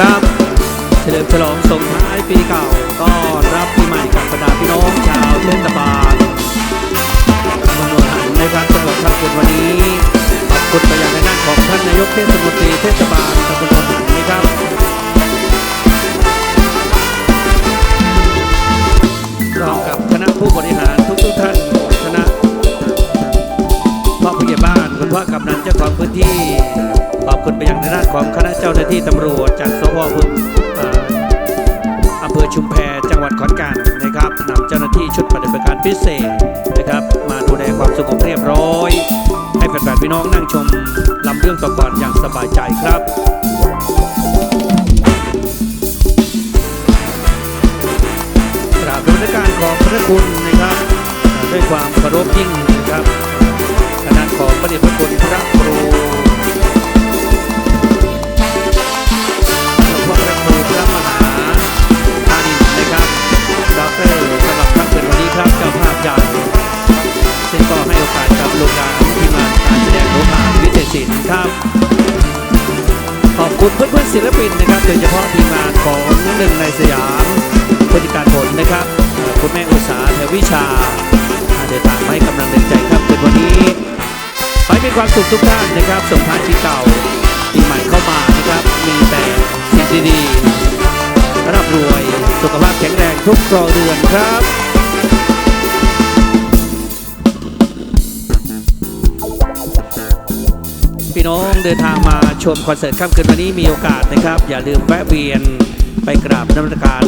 ครับ เฉลิมฉลองส่งท้ายปีเก่าก็รับปีใหม่กับบรรดาพี่น้องชาวเทศบาลมโนหันในการสำหรับท่านคุณวันนี้ขอบคุณไปยังในด้านของท่านนายกเทศมนตรีเทศบาลตำบลโนนหันนะครับพร้อมกับคณะผู้บริหาร คุณพ่อกำนันเจ้าของพื้นที่ ขอบคุณไปยังในด้านของคณะเจ้าหน้าที่ตำรวจจากสพพุเอ่ออำเภอชุมแพจังหวัดขอนแก่นนะครับนำเจ้าหน้าที่ชุดปฏิบัติการพิเศษนะครับ มาดูแลความสงบเรียบร้อย ให้แฟนๆพี่น้องนั่งชมลำเรื่องต่อก่อนอย่างสบายใจครับกราบนมัสการของพระคุณนะครับ ด้วยความเคารพยิ่งนะครับ ของพระเดชพระคุณพระครูหลวงพ่อพระครูพระมหาธานินนะครับดอกเตอรสำหรับค่ำคืนวันนี้ครับเจ้าภาพใหญ่ซึ่งก็ให้โอกาสกับลูกหลานที่มาการแสดงโนภาวิเศษศิลป์ครับ ขอบคุณเพื่อนๆศิลปินนะครับ โดยเฉพาะทีมงานของหนึ่งในสยามผู้จัดการผลนะครับ คุณแม่อุตสาแถววิชาอ่าเดินทางให้กำลังใจครับเป็นวันนี้ ให้มีความสุขทุกท่านนะครับส่งท้ายปีเก่าปีใหม่เข้ามานะครับมีแต่สิ่งดีๆร่ำรวยสุขภาพแข็งแรงทุกครัวเรือนครับพี่น้องเดินทางมาชมคอนเสิร์ตค่ำคืนวันนี้มีโอกาสนะครับ อย่าลืมแวะเวียนไปกราบนมัสการ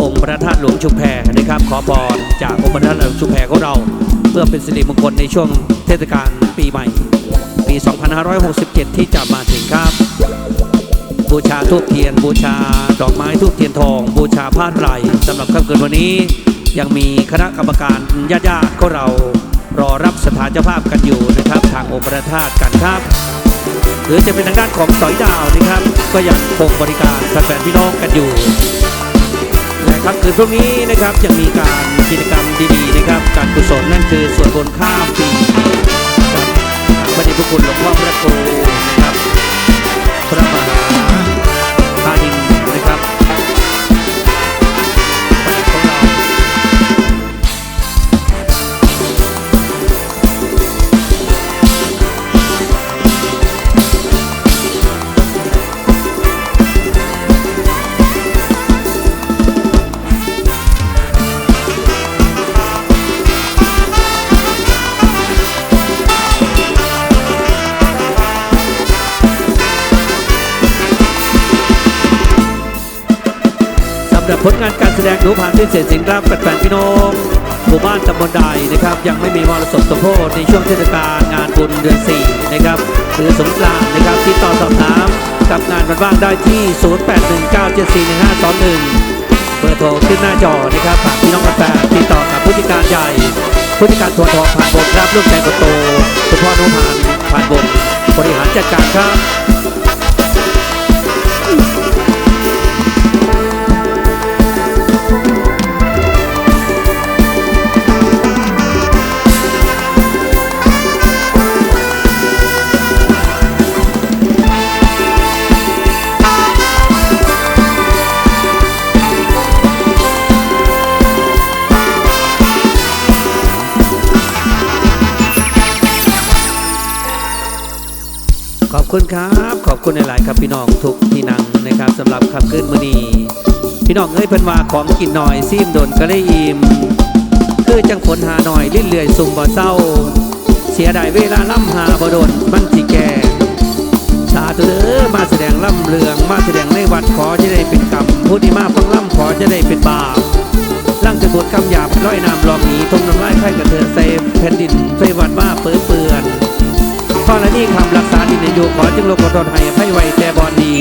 องค์พระธาตุหลวงชุมแพนะครับ ขอพรจากองค์พระธาตุหลวงชุมแพของเรา เพื่อเป็นสิริมงคลในช่วง เทศกาลปีใหม่ ปี 2567 ที่จะมาถึงครับ บูชาทูบเทียน บูชาดอกไม้ทูบเทียนทอง บูชาผ้าไหลสำหรับค่ำคืนวันนี้ ยังมีคณะกรรมการญาติๆของเรารอรับสถานเจ้าภาพกันอยู่นะครับ ทางองค์พระธาตุกันครับ หรือจะเป็นทางด้านของสอยดาวนะครับ ก็ยังคงบริการแฟนๆพี่น้องกันอยู่และครับคืนพรุ่งนี้นะครับยังมีการ กิจกรรมดีๆนะครับ การกุศลนั่นคือส่วนบนข้ามปีกับพระเดชพระคุณหลวงพ่อพระครูนะครับ รับผลงานการแสดงหนูผ่านที่เศษสินครับแฟนๆพี่น้องหมู่บ้านตำบลใดนะครับ ยังไม่มีมรสพสมโพธในช่วงเทศกาลงานบุญเดือน4นะครับหรือสงกรานต์นะครับติดต่อสอบถามกับงานวันว่างได้ที่ 0819741521 เบอร์โทรขึ้นหน้าจอนะครับฝากพี่น้องแฟนติดต่อกับผู้จัดการใหญ่ผู้จัดการทัวร์ทองผ่านบนครับลูกชายคนโตคุณพ่อนุพานผ่านบนบริหารจัดการครับ ขอบคุณครับ ขอบคุณหลาย ๆ ครับพี่น้องทุกที่นั่งนะครับสำหรับคำขึ้นมือนีพี่น้องเอ้ยเพิ่นว่าของกินหน่อยซีมโดนก็ได้อิ่มคือจังฝนหาหน่อยลิ้นเลื่อยสุ่มบ่เศร้า เสียดายเวลาล่ำหาบ่โดนมันสิแก่สาธุเด้อมาแสดงล่ำเรืองมาแสดงในวัดขอจะได้เป็นกรรมผู้ที่มาฟังล่ำขอจะได้เป็นบาปร่างจะบดคำหยาบร้อยน้ำรองหนีทงน้ำลายไข่กระเทือนเซฟแผ่นดินไฟวัดว่า ที่คำรักษาดินอยู่ขอจึงโลกขอโทษให้ให้ไวแต่บอนดี